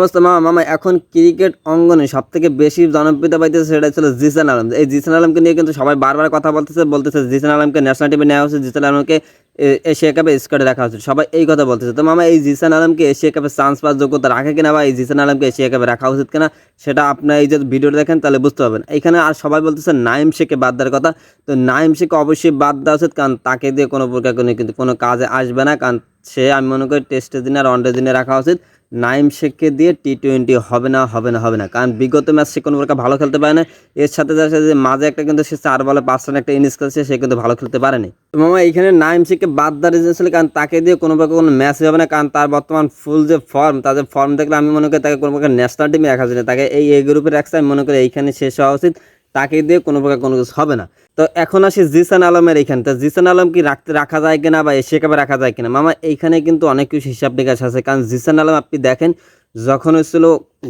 অবস্থা, মামা মামা, এখন ক্রিকেট অঙ্গনে সব থেকে বেশি জনপ্রিয়তা পাইতেছে সেটা ছিল জিসান আলম। এই জিসান আলমকে নিয়ে কিন্তু সবাই বারবার কথা বলতেছে বলতেছে জিসান আলমকে ন্যাশনাল টিমে নেওয়া হচ্ছে জিসান আলমকে এশিয়া কাপে স্কোয়াডে রাখা হচ্ছে সবাই এই কথা বলতেছে। তো মামা, এই জিসান আলমকে এশিয়া কাপে চান্স পাওয়ার যোগ্যতা রাখে কিনা বা এই জিসান আলমকে এশিয়া কাপে রাখা উচিত কিনা, সেটা আপনার এই যে ভিডিওটা দেখেন, তাহলে বুঝতে পারবেন। এখানে আর সবাই বলতেছে নাইম শেখকে বাদ দেওয়ার কথা। তো নাইম শেখকে অবশ্যই বাদ দেওয়া উচিত, কারণ তাকে দিয়ে কোনো প্রকার কোনো কিন্তু কোনো কাজে আসবে না, কারণ সে, আমি মনে করি টেস্টের দিনে আর ওয়ানডে দিনে রাখা উচিত। নাইম শেখকে দিয়ে টি টোয়েন্টি হবে না হবে না হবে না। কারণ বিগত ম্যাচ সে কোনো প্রকার ভালো খেলতে পারে না। এর সাথে যার সাথে মাঝে একটা কিন্তু সে চার বলে পাঁচ রান একটা ইনিংস খেলছে, সে কিন্তু ভালো খেলতে পারেনি। তো মামা, এইখানে নাইম শেখকে বাদ দেওয়ার reason ছিল কারণ তাকে দিয়ে কোনো প্রকার কোনো ম্যাচ হবে না, কারণ তার বর্তমান ফুল যে ফর্ম তাদের ফর্ম দেখলে আমি মনে করি তাকে কোনো প্রকার ন্যাশনাল টিমে রাখা যায় না। তাকে এই এ গ্রুপে রাখছে, আমি মনে করি এইখানে শেষ হওয়া উচিত। তাকে দিয়ে কোনো প্রকার কোনো কিছু হবে না। তো এখন আসি জিসান আলমের এইখানে তো জিসান আলম কি রাখতে, রাখা যায় কিনা বা এশিয়া কাপে রাখা যায় কিনা? মামা, এইখানে কিন্তু অনেক কিছু হিসাব নিকাশ আছে। কারণ জিসান আলম, আপনি দেখেন, যখন হচ্ছিল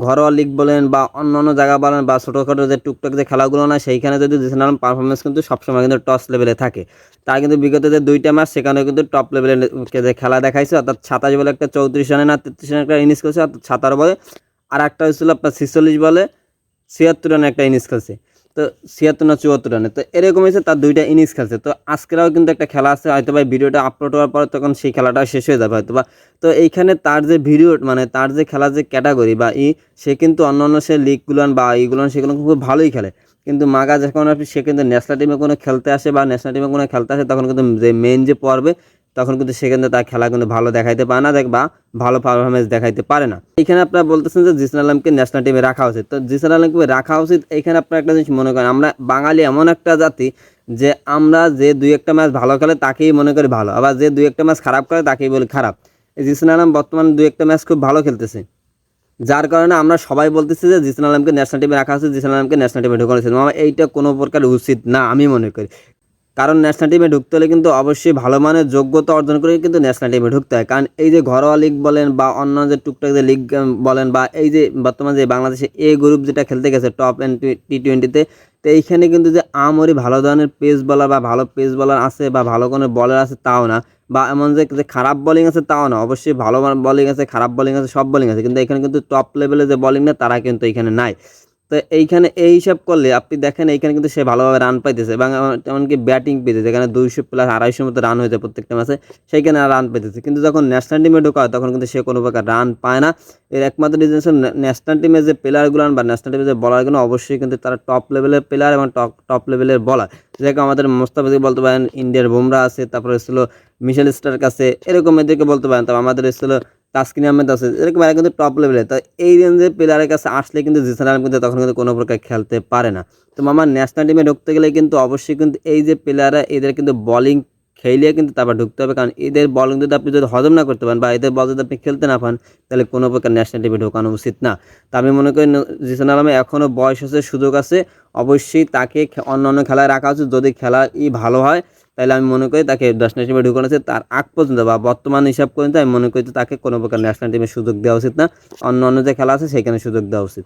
ঘরোয়া লিগ বলেন বা অন্য অন্য জায়গা বলেন বা ছোটোখাটো যে টুকটাক যে খেলাগুলো না, সেইখানে যদি জিসান আলম পারফরমেন্স কিন্তু সবসময় কিন্তু টস লেভেলে থাকে। তার কিন্তু বিগত যে দুইটা ম্যাচ সেখানে কিন্তু টপ লেভেলে যে খেলা দেখাইছে, অর্থাৎ সাতাশ বলে একটা চৌত্রিশ রানে না, তেত্রিশ রানে একটা ইনিংস করছে অর্থাৎ সাতারো বলে। আর একটা হচ্ছিল আপনার ছিচল্লিশ বলে ছিয়াত্তর রানে একটা ইনিংস খেলছে। তো ছিয়াত্তর না চুয়াত্তর রানে। তো এরকম হয়েছে, তার দুইটা ইনিংস খেলছে। তো আজকেরাও কিন্তু একটা খেলা আছে হয়তো বা ভিডিওটা আপলোড হওয়ার পর তখন সেই খেলাটা শেষ হয়ে যাবে হয়তো বা তো এইখানে তার যে ভিডিও মানে তার যে খেলার যে ক্যাটাগরি বা ই, সে কিন্তু অন্য অন্য সে লিগগুলান বা এইগুলান সেগুলো খুব ভালোই খেলে। কিন্তু মাগা যখন সে কিন্তু ন্যাশনাল টিমে কোনো খেলতে আসে বা ন্যাশনাল টিমে কোনো খেলতে আসে, তখন কিন্তু যে মেইন যে পর্বে তখন কিন্তু সেখানে তার খেলা কিন্তু ভালো দেখাইতে পারে না দেখ বা ভালো পারফরমেন্স দেখাইতে পারে না। এখানে আপনারা বলতেছেন যে জিসান আলমকে ন্যাশনাল টিমে রাখা উচিত। তো জিসান আলমকে রাখা উচিত, এখানে আপনারা একটা জিনিস মনে করেন, আমরা বাঙালি এমন একটা জাতি যে আমরা যে দুই একটা ম্যাচ ভালো খেলে তাকেই মনে করি ভালো, আবার যে দুই একটা ম্যাচ খারাপ করে তাকেই বলি খারাপ। জিসান আলম বর্তমানে দুই একটা ম্যাচ খুব ভালো খেলতেছে। যার কারণে আমরা সবাই বলতেছি যে জিসান আলমকে ন্যাশনাল টিমে রাখা হচ্ছে জিসান আলমকে ন্যাশনাল টিমে ঢোকানো উচিত। এইটা কোনো প্রকার উচিত না, আমি মনে করি। কারণ ন্যাশনাল টিমে ঢুকতে হলে কিন্তু অবশ্যই ভালো মানের যোগ্যতা অর্জন করে কিন্তু ন্যাশনাল টিমে ঢুকতে হয়। কারণ এই যে ঘরোয়া লিগ বলেন বা অন্য যে টুকটাক যে লিগ বলেন বা এই যে বর্তমানে যে বাংলাদেশে এ গ্রুপ যেটা খেলতে গেছে টপ এন্ড টি টোয়েন্টিতে তো এইখানে কিন্তু যে আমরি ভালো ধরনের পেস বলার বা ভালো পেস বলার আছে বা ভালো কোনো বলার আছে তাও না, বা এমন যে যে খারাপ বলিং আছে তাও না, অবশ্যই ভালো বলিং আছে, খারাপ বলিং আছে, সব বলিং আছে, কিন্তু এখানে কিন্তু টপ লেভেলে যে বলিং না তারা কিন্তু এখানে নাই। তো এইখানে এই হিসাব করলে আপনি দেখেন এইখানে কিন্তু সে ভালোভাবে রান পাইতেছে এবং এমনকি ব্যাটিং পেতেছে। এখানে দুইশো প্লাস আড়াইশো মতো রান হয়েছে প্রত্যেকটা ম্যাচে সেইখানে রান পেতেছে। কিন্তু যখন ন্যাশনাল টিমে ঢোকা হয়, তখন কিন্তু সে কোনো প্রকার রান পায় না। এর একমাত্র রিজন ন্যাশনাল টিমে যে প্লেয়ারগুলো বা ন্যাশনাল টিমে যে বলারগুলো অবশ্যই কিন্তু তারা টপ লেভেলের প্লেয়ার এবং টপ টপ লেভেলের বলার যেরকম আমাদের মোস্তাফিজ বলতে পারেন ইন্ডিয়ার বুমরা আছে, তারপরে ছিল মিশেল স্টার কাছে এরকম এদেরকে বলতে পারেন। তবে আমাদের ছিল তাসকিন আহমেদ আছে। এরকম এরা কিন্তু টপ লেভেলে তো এই রেঞ্জের প্লেয়ারের কাছে আসলে কিন্তু জিসান আলম কিন্তু তখন কিন্তু কোনো প্রকার খেলতে পারে না। তো মামা ন্যাশনাল টিমে ঢুকতে গেলে কিন্তু অবশ্যই কিন্তু এই যে প্লেয়াররা এদের কিন্তু বলিং খেলিয়ে কিন্তু তারপর ঢুকতে হবে। কারণ এদের বলিং যদি আপনি যদি হজম না করতে পারেন বা এদের বল যদি আপনি খেলতে না পান, তাহলে কোনো প্রকার ন্যাশনাল টিমে ঢোকানো উচিত না। তা আমি মনে করি জিসান আলমে এখনও বয়স আছে সুযোগ আছে। অবশ্যই তাকে অন্য অন্য খেলায় রাখা উচিত। যদি খেলা ই ভালো হয় তাহলে আমি মনে করি তাকে ন্যাশনাল টিমে ঢুকানো উচিত। তার আগ পর্যন্ত বা বর্তমান হিসাব পর্যন্ত আমি মনে করি তাকে কোনো প্রকার ন্যাশনাল টিমে সুযোগ দেওয়া উচিত না। অন্য অন্য যে খেলা আছে, সেখানে সুযোগ দেওয়া উচিত।